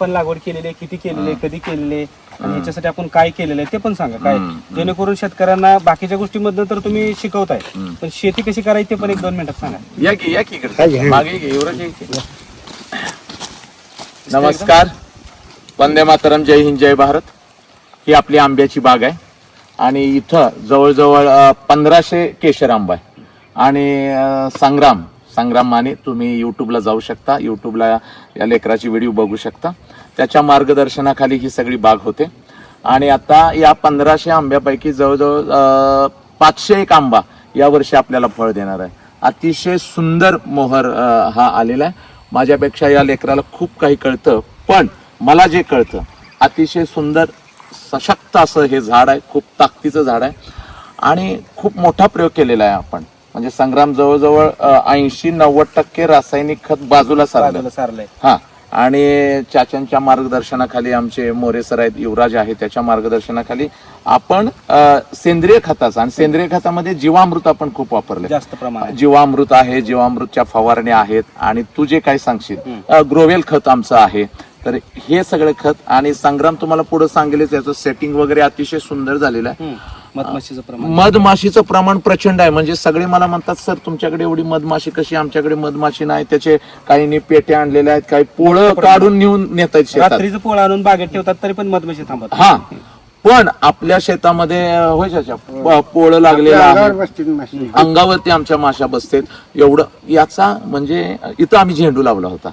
पण लागवड केलेली आहे किती केलेली आहे कधी केलेली आहे आणि ह्याच्यासाठी आपण काय केलेलं आहे ते पण सांगा. काय? जेणेकरून शेतकऱ्यांना बाकीच्या गोष्टींमधनं तर तुम्ही शिकवताय पण शेती कशी करायची ते पण एक दोन मिनिटात सांगा. या की या की इकडे. मागे घे युवराज या की. नमस्कार. वंदे मातरम जय हिंद जय भारत. ही आपली आंब्याची बाग आहे. आणि इथं जवळजवळ पंधराशे केशर आंबा आहे. आणि अं, संग्राम संग्राम माने तुम्ही युट्यूबला जाऊ शकता. युट्यूबला या लेकराची व्हिडिओ बघू शकता. त्याच्या मार्गदर्शनाखाली ही सगळी बाग होते. आणि आता या पंधराशे आंब्यापैकी जवळजवळ पाचशे एक आंबा यावर्षी आपल्याला फळ देणार आहे. अतिशय सुंदर मोहर हा आलेला आहे. माझ्यापेक्षा या लेकराला खूप काही कळतं पण मला जे कळतं अतिशय सुंदर सशक्त असं हे झाड आहे. खूप ताकदीचं झाड आहे. आणि खूप मोठा प्रयोग केलेला आहे आपण. म्हणजे संग्राम जवळजवळ ऐंशी नव्वद टक्के रासायनिक खत बाजूला सारलं. सारलंय. हा. आणि चाच्यांच्या मार्गदर्शनाखाली आमचे मोरे सर आहेत युवराज आहे त्याच्या मार्गदर्शनाखाली आपण सेंद्रिय खताचा आणि सेंद्रिय खतामध्ये जीवामृत आपण खूप वापरले. जास्त प्रमाणात. जीवामृत आहे जीवामृतच्या फवारण्या आहेत. आणि तू जे काही सांगशील ग्रोवेल खत आमचं आहे. तर हे सगळे खत आणि संग्राम तुम्हाला पुढे सांगेलच याचं सेटिंग वगैरे अतिशय सुंदर झालेलं आहे. मधमाशीचं प्रमाण. मधमाशीचं प्रमाण प्रचंड आहे. म्हणजे सगळे मला म्हणतात सर तुमच्याकडे एवढी मधमाशी कशी? आमच्याकडे मधमाशी नाही. त्याचे काही पेट्या आणलेल्या आहेत काही पोळं काढून नेऊन नेत आहेत शेतात. रात्रीचं पोळ आणून बागेत ठेवतात तरी पण मधमाशी थांबत हा. पण आपल्या शेतामध्ये होय चाचा, प- पोळं लागलेलं आहे. अंगावरती आमच्या माशा बसतेत. एवढं याचा म्हणजे इथं आम्ही झेंडू लावला होता.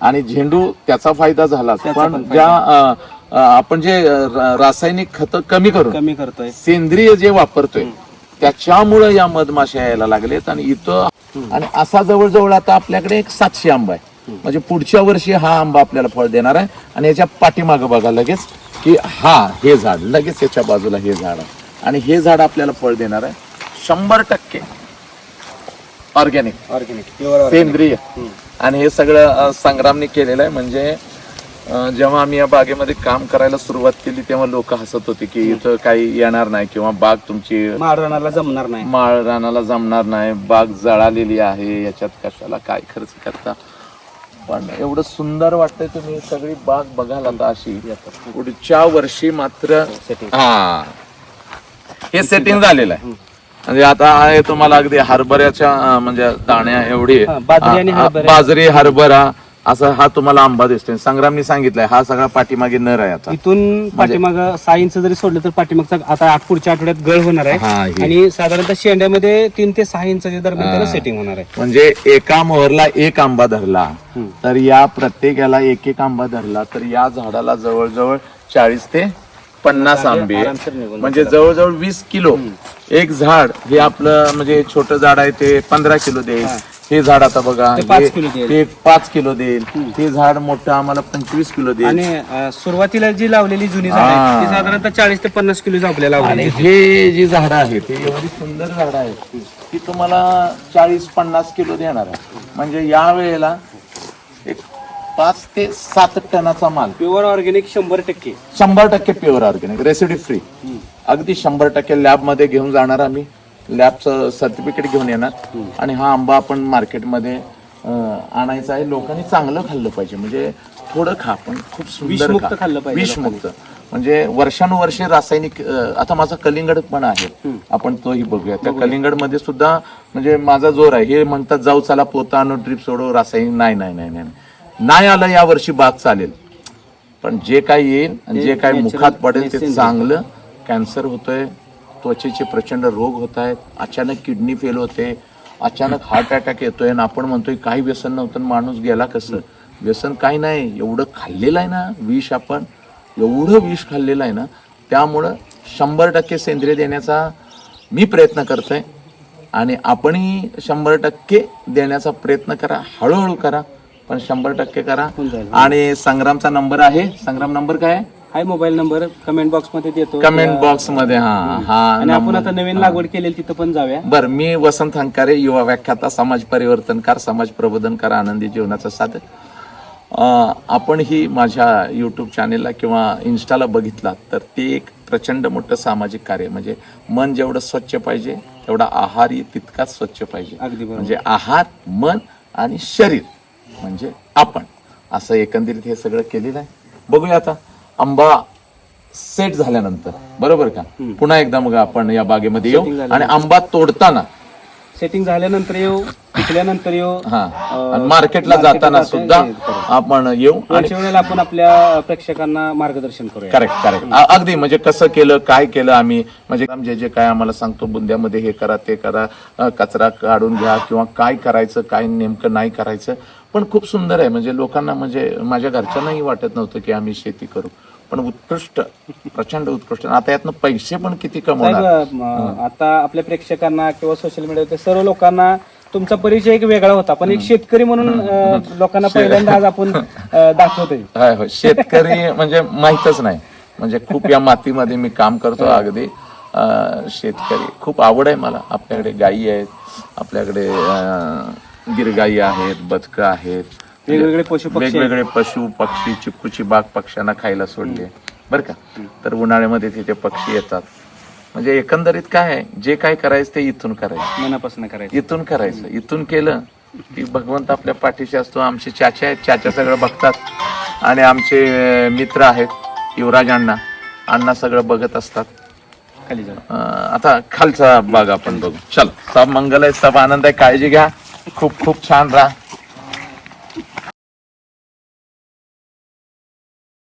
आणि झेंडू त्याचा फायदा झाला. त्याचा पण पण ज्या अं, आपण जे रासायनिक खत कमी करून कमी करतोय. सेंद्रिय जे वापरतोय त्याच्यामुळे या मधमाशा यायला लागलेत आणि इथं आणि असा जवळजवळ आता आपल्याकडे एक सातशे आंबा आहे. म्हणजे पुढच्या वर्षी हा आंबा आपल्याला फळ देणार आहे आणि याच्या पाठीमागं बघा लगेच की हा हे झाड लगेच याच्या बाजूला हे झाड आहे. आणि हे झाड आपल्याला फळ देणार आहे शंभर टक्के. ऑर्गॅनिक ऑर्गॅनिक सेंद्रिय. आणि हे सगळं संग्रामने केलेलं आहे. म्हणजे जेव्हा आम्ही या बागेमध्ये काम करायला सुरुवात केली तेव्हा लोक हसत होते की इथं काही येणार नाही किंवा बाग तुमची माळरानाला जमणार नाही. माळ रानाला जमणार नाही बाग जळालेली आहे याच्यात कशाला काय खर्च करता? पण एवढं सुंदर वाटतंय तुम्ही सगळी बाग बघाल आता अशी. पुढच्या वर्षी मात्र हा. हे सेटिंग झालेलं आहे. म्हणजे आता आहे तुम्हाला अगदी हरभऱ्याच्या म्हणजे दाण्या एवढी. बाजरी हरभरा. असा हा तुम्हाला आंबा दिसतोय. संग्रामनी सांगितलंय हा सगळा पाठीमागे नर आहे आता. इथून पाठीमाग सहा इंच जरी सोडलं तर पाठीमागचा आता आठ पुढच्या आठवड्यात गळ होणार हा, आहे. हे. आणि साधारणतः शेंड्यामध्ये तीन ते सहा इंचाच्या दरम्यान त्याला सेटिंग होणार आहे. म्हणजे एका मोहरला एक आंबा धरला तर या प्रत्येकाला एक एक आंबा धरला तर या झाडाला जवळजवळ चाळीस ते पन्नास आंबे. आरामशीर निघून म्हणजे जवळजवळ वीस किलो. एक झाड हे आपलं म्हणजे छोटं झाड आहे ते पंधरा किलो देईल हे झाड आता बघा ते पाच हे- किलो देईल. ते पाच किलो देईल. झाड मोठं आम्हाला पंचवीस किलो देईल. आणि अं, सुरुवातीला जी लावलेली जुनी झाड ती साधारणतः चाळीस ते पन्नास किलो आपल्याला आणि लावलेली हे जी झाडं आहेत ते एवढी सुंदर झाडं आहेत ती तुम्हाला चाळीस पन्नास किलो देणार आहे. म्हणजे या वेळेला एक पाच ते सात टनाचा माल. प्युअर ऑर्गॅनिक शंभर टक्के. शंभर टक्के प्युअर ऑर्गॅनिक रेसिडी फ्री अगदी शंभर टक्के लॅबमध्ये घेऊन जाणार आम्ही. लॅबचं सर्टिफिकेट घेऊन येणार. आणि हा आंबा आपण मार्केटमध्ये आणायचा आहे. लोकांनी चांगलं खाल्लं पाहिजे. म्हणजे थोडं खा पण. खूप सुंदर खा. खाल्लं पाहिजे विषमुक्त. म्हणजे वर्षानुवर्षे रासायनिक अं, आता माझा कलिंगड पण आहे. आपण तोही बघूया. त्या कलिंगडमध्ये सुद्धा म्हणजे माझा जोर आहे. हे म्हणतात जाऊ चला पोता आणू ड्रिप सोडू रासायनिक. नाही नाही नाही नाही नाही. आलं या वर्षी बाग चालेल. पण जे काही येईल आणि जे काही मुखात पडेल ते चांगलं. कॅन्सर होतोय. त्वचेचे प्रचंड रोग होत आहेत. अचानक किडनी फेल होते. अचानक हार्ट अटॅक येतोय आणि आपण म्हणतोय काही व्यसन नव्हतं माणूस गेला कसं? व्यसन काही नाही. एवढं खाल्लेलं आहे ना विष आपण. एवढं विष खाल्लेलं आहे ना. त्यामुळं शंभर टक्के सेंद्रिय देण्याचा मी प्रयत्न करतोय. आणि आपणही शंभर टक्के देण्याचा प्रयत्न करा. हळूहळू करा. पण शंभर टक्के करा. आणि संग्रामचा नंबर आहे. संग्राम नंबर काय आहे? हाय मोबाईल नंबर कमेंट बॉक्समध्ये देतो. कमेंट बॉक्समध्ये हा हा आणि आपण आता नवीन लागवड केलेली तिथं पण जाऊया. बर मी वसंत हंकारे युवा व्याख्याता समाज परिवर्तनकार समाज प्रबोधनकार आनंदी जीवनाचा साधक. आपण ही माझ्या यूट्यूब चॅनेलला किंवा इन्स्टाला बघितलात तर ते एक प्रचंड मोठं सामाजिक कार्य म्हणजे मन जेवढं स्वच्छ पाहिजे तेवढा आहारही तितकाच स्वच्छ पाहिजे. म्हणजे आहार मन आणि शरीर म्हणजे आपण. असं एकंदरीत हे सगळं केलेलं आहे. बघूया आता. आंबा सेट झाल्यानंतर. बरोबर का? पुन्हा एकदा मग आपण या बागेमध्ये येऊ. आणि आंबा तोडताना. सेटिंग झाल्यानंतर येऊ पिकल्यानंतर येऊ हा. मार्केटला जाताना जाता- सुद्धा करू. आपण येऊ आणि वेळेला आपण आपल्या प्रेक्षकांना मार्गदर्शन करूया. करेक्ट करेक्ट अगदी म्हणजे कसं केलं काय केलं आम्ही? म्हणजे जे जे काय आम्हाला सांगतो बुंद्यामध्ये हे करा ते करा कचरा काढून घ्या किंवा काय करायचं काय नेमकं नाही करायचं पण खूप सुंदर आहे. म्हणजे लोकांना म्हणजे माझ्या घरच्यांनाही वाटत नव्हतं की आम्ही शेती करू. पण उत्कृष्ट प्रचंड उत्कृष्ट. आता यातनं पैसे पण किती कमवणार? आता आपल्या प्रेक्षकांना किंवा सोशल मीडियावर सर्व लोकांना तुमचा परिचय एक वेगळा होता. पण एक शेतकरी म्हणून लोकांना पहिल्यांदा आज आपण दाखवतोय. शेतकरी म्हणजे माहीतच नाही. म्हणजे खूप या मातीमध्ये मी काम करतो अगदी. शेतकरी. खूप आवड आहे मला. आपल्याकडे गायी आहेत. आपल्याकडे गिरगाई आहेत बदकं आहेत. वेगवेगळे पशु. वेगवेगळे पशु पक्षी चिक्कूची बाग पक्ष्यांना खायला सोडली. बरं का? तर उन्हाळ्यामध्ये तिथे पक्षी येतात. म्हणजे एकंदरीत काय आहे? जे काय करायचं ते इथून करायचं. मनापासून करायचं. इथून करायचं. इथून केलं की भगवंत आपल्या पाठीशी असतो. आमचे चाचा आहेत. चाचा सगळं बघतात. आणि आमचे मित्र आहेत. युवराज अण्णा. अण्णा सगळं बघत असतात. खाली आता खालचा भाग आपण बघू. चल. सब मंगल आहे. सब आनंद आहे. काळजी घ्या. खूप खूप छान राहा.